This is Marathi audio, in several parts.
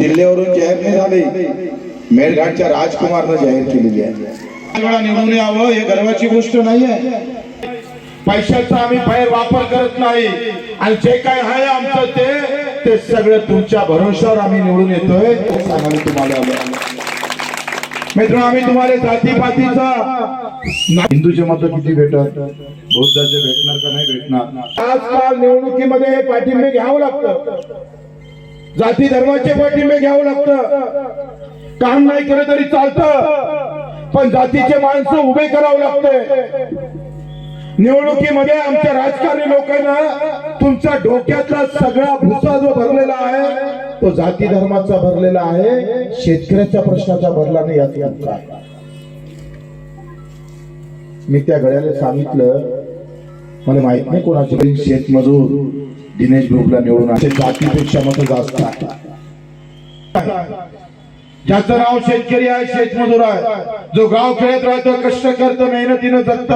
किल्ल्यावरून जाहीर नाही झाले मेळघाटच्या राजकुमारनं जाहीर केलेली आहे. वेळा निवडून यावं हे गर्वाची गोष्ट नाही आहे. पैशाचा आम्ही बाहेर वापर करत नाही. आणि जे काय आहे आमचं ते ते सगळं तुमच्या भरोशावर आम्ही निवडून येतोय हे सांगायला तुम्हाला आलो. मित्रांनो आम्ही तुम्हाला जातीपातीचा हिंदूचे मत किती भेटत बौद्धाचे भेटणार का नाही भेटणार? आजकाल निवडणुकीमध्ये हे पाठिंबे घ्यावं लागतं. जाती धर्माचे पाठिंबे घ्यावं लागतं. काम नाही केलं तरी चालतं. पण जातीचे माणसं उभे करावं लागतंय. निवडणुकीमध्ये आमच्या राजकारणी लोकांना तुमच्या डोक्यातला सगळा भुसा जो भरलेला आहे तो जाती धर्माचा भरलेला आहे शेतकऱ्याच्या प्रश्नाचा भरला नाही यात. काय मी त्या गळ्याला सांगितलं मला माहीत नाही कोणाचे शेतमजूर दिनेश ग्रुपला निवडून आले. जातीपेक्षा मत जास्त आहे ज्याचं नाव शेतकरी आहे शेतमजूर आहे. जो गाव खेळत राहतो कष्ट करतो मेहनतीनं जगत.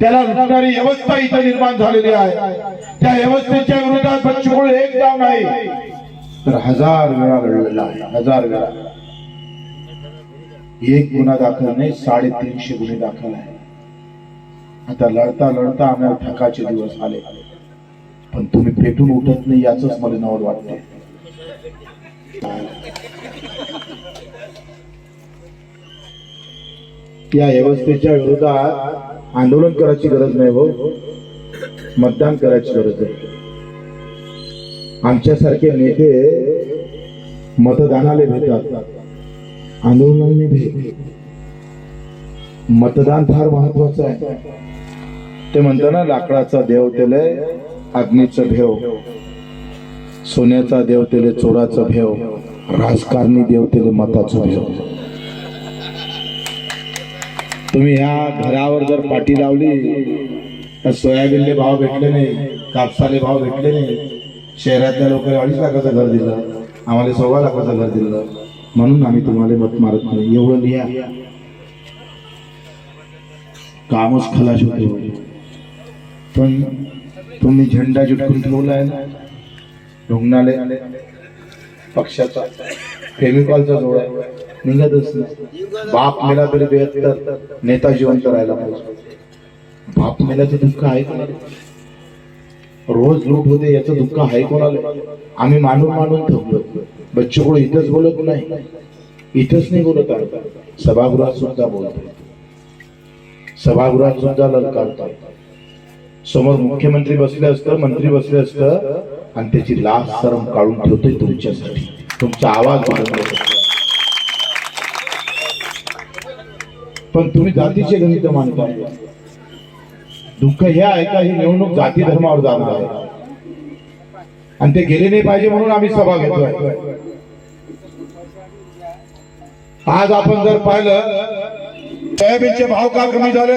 त्याला लुटणारी व्यवस्था इथं निर्माण झालेली आहे. त्या व्यवस्थेच्या विरोधात बच्चूकडू एक डाव नाही तर हजार वेळा लढलेला आहे. हजार वेळा. एक गुन्हा दाखल नाही साडेतीनशे गुन्हे दाखल आहे आता लढता लढता आम्हाला थकाचे दिवस आले. पण तुम्ही पेटून उठत नाही याच मला नवल वाटते. या व्यवस्थेच्या विरोधात आंदोलन करायची गरज नाही हो. मतदान करायची गरज आहे आमच्यासारखे नेते मतदानाला भेटतात. आंदोलनाने भेट मतदान फार महत्वाचं आहे. ते म्हणतो ना लाकडाचा देव त्याले अग्नीचं भेव. सोन्याचा देव त्याले चोराचं भेव. राजकारणी देव त्याले मताचं भेव. तुम्ही ह्या घरावर जर पाठी लावली तर सोयाबीनले भाव भेटले नाही कापसाले भाव भेटले नाही. शहरातल्या लोकांनी अडीच लाखाचं घर दिलं आम्हाला सव्वा लाखाचं घर दिलं. म्हणून आम्ही तुम्हाला मत मारत नाही. एवढं लिहा. कामच खलाश होते. पण तुम्ही झेंडा चिटकून ठेवलाय ना रुग्णालय पक्षाचा फेमिकॉलचा जोडा आहे. निघतच नाही बाप मेला तरी बेहत्तर नेता जिवंत राहायला पाहिजे. बाप मेल्याचं दुःख आहे का? रोज लूट होते याचं दुःख आहे कोणाला? आम्ही मानून मानून ठेवलो कोण इथंच बोलत नाही. इथंच नाही बोलत आहे. सभागृहात सुद्धा बोलतोय सभागृहात सुद्धा ललकारतात. समोर मुख्यमंत्री बसले असतं मंत्री बसले असतं आणि त्याची लाच सरम काढून ठेवतोय तुमच्यासाठी. तुमचा आवाज वाढवण्यासाठी. पण तुम्ही जातीचे गणित मानताय दुःख हे आहे का? ही निवडणूक जाती धर्मावर जाणार आहे. आणि ते गेले नाही पाहिजे म्हणून आम्ही सभा घेतोय. आज आपण जर पाहिलं सोयाबीनचे भाव का कमी झाले?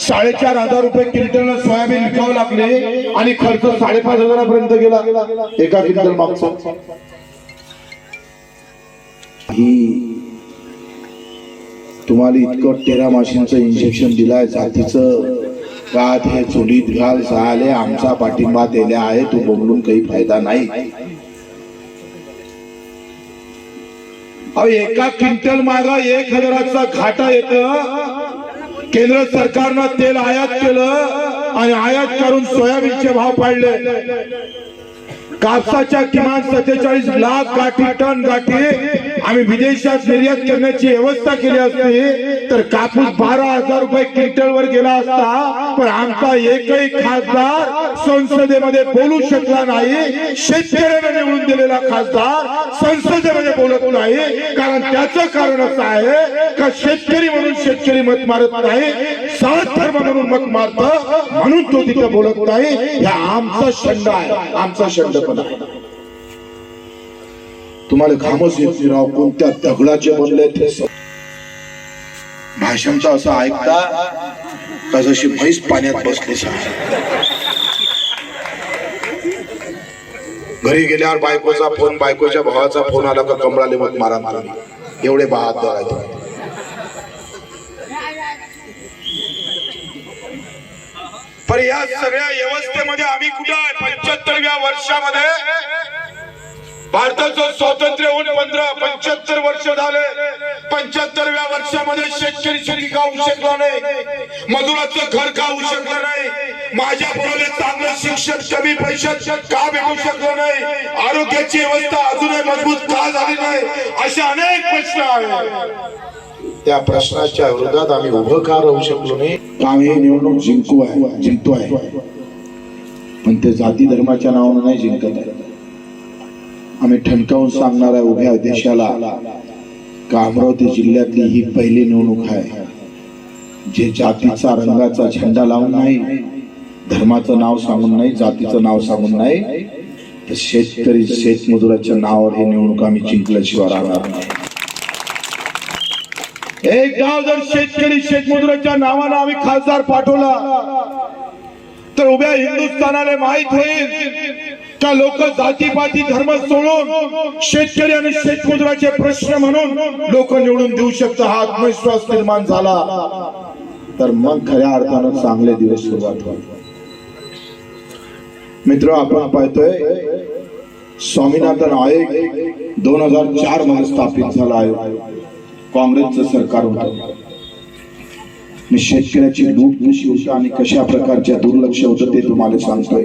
साडेचार हजार रुपये क्विंटल सोयाबीन विकावं लागले आणि खर्च साडेपाच हजारापर्यंत गेला. एका क्विंटल मागचा. ही तुम्हाला इतकं तेरा माशींचं इंजेक्शन दिलाय जातीचं गात हे चुलीत घाल झाले आमचा पाठिंबा दिला आहे तू बोंबलून काही फायदा नाही. अहो एका क्विंटल माग एक हजाराचा घाटा येत. केंद्र सरकारनं तेल आयात केलं आणि आयात करून सोयाबीनचे भाव पाडले. कापसाच्या किमान सत्तेचाळीस लाख गाठी टन गाठी आम्ही विदेशात निर्यात करण्याची व्यवस्था केली असती तर कापूस बारा हजार रुपये क्विंटल वर गेला असता पण आमचा एकही खासदार संसदेमध्ये बोलू शकला नाही शेतकऱ्यांना निवडून दिलेला खासदार संसदेमध्ये बोलत नाही. कारण त्याचं कारण असं आहे का शेतकरी म्हणून शेतकरी मत मारत नाही सात धर्म म्हणून मत मारत म्हणून तो तिथं बोलत नाही. हा आमचा शंड आहे आमचा शंड आहे तुम्हाला घामच येत नाही राव. कोणत्या दगडाचे बनले ते स- असं ऐकता का जशी म्हैस पाण्यात बसली घरी गेल्यावर बायकोचा फोन बायकोच्या भावाचा फोन आला का कमळाले मग मारा मारा एवढे बहादर आहेत. पण या सगळ्या व्यवस्थेमध्ये आम्ही कुठं आहे? पंच्याहत्तरव्या वर्षामध्ये भारताचं स्वातंत्र्य होऊन पंधरा पंच्याहत्तर वर्ष झाले. पंच्याहत्तरव्या वर्षामध्ये शेतकरी शेती का होऊ शकला नाही. मजुराचं घर का होऊ शकलं नाही. माझ्या मुलाला चांगलं शिक्षण कमी पैशात का मिळू शकलं नाही? आरोग्याची व्यवस्था अजूनही मजबूत का झाली नाही? असे अनेक प्रश्न आहेत. त्या प्रश्नाच्या विरोधात आम्ही उभं का राहू शकलो नाही? आम्ही ही निवडणूक जिंकू आहे जिंकतो आहे पण ते जाती धर्माच्या नावानं नाही जिंकत आहे. आम्ही ठणकावून सांगणार आहे उभ्या देशाला का अमरावती जिल्ह्यातली ही पहिली निवडणूक आहे. जे जातीचा रंगाचा झेंडा लावून नाही धर्माचं नाव सांगून नाही जातीचं नाव सांगून नाही तर शेतकरी शेतमजुराच्या नावावर ही निवडणूक आम्ही जिंकल्याशिवाय राहणार नाही. एक गाव जर शेतकरी शेतमजुराच्या नावानं आम्ही खासदार पाठवला तर उभ्या हिंदुस्थानाला माहीत होईल का लोक जातीपाती धर्म सोडून शेतकरी आणि शेतमजुराचे प्रश्न म्हणून लोक निवडून देऊ शकतात हा आत्मविश्वास निर्माण झाला. तर मग खऱ्या अर्थानं चांगले दिवस सुरुवात होईल मित्र आपण पाहतोय स्वामीनाथन आयोग दोन हजार चारमध्ये स्थापित झाला आयोग काँग्रेसचं सरकार होतं. शेतकऱ्याची लूट कशी होती आणि कशा प्रकारच्या दुर्लक्ष होतं ते तुम्हाला सांगतोय.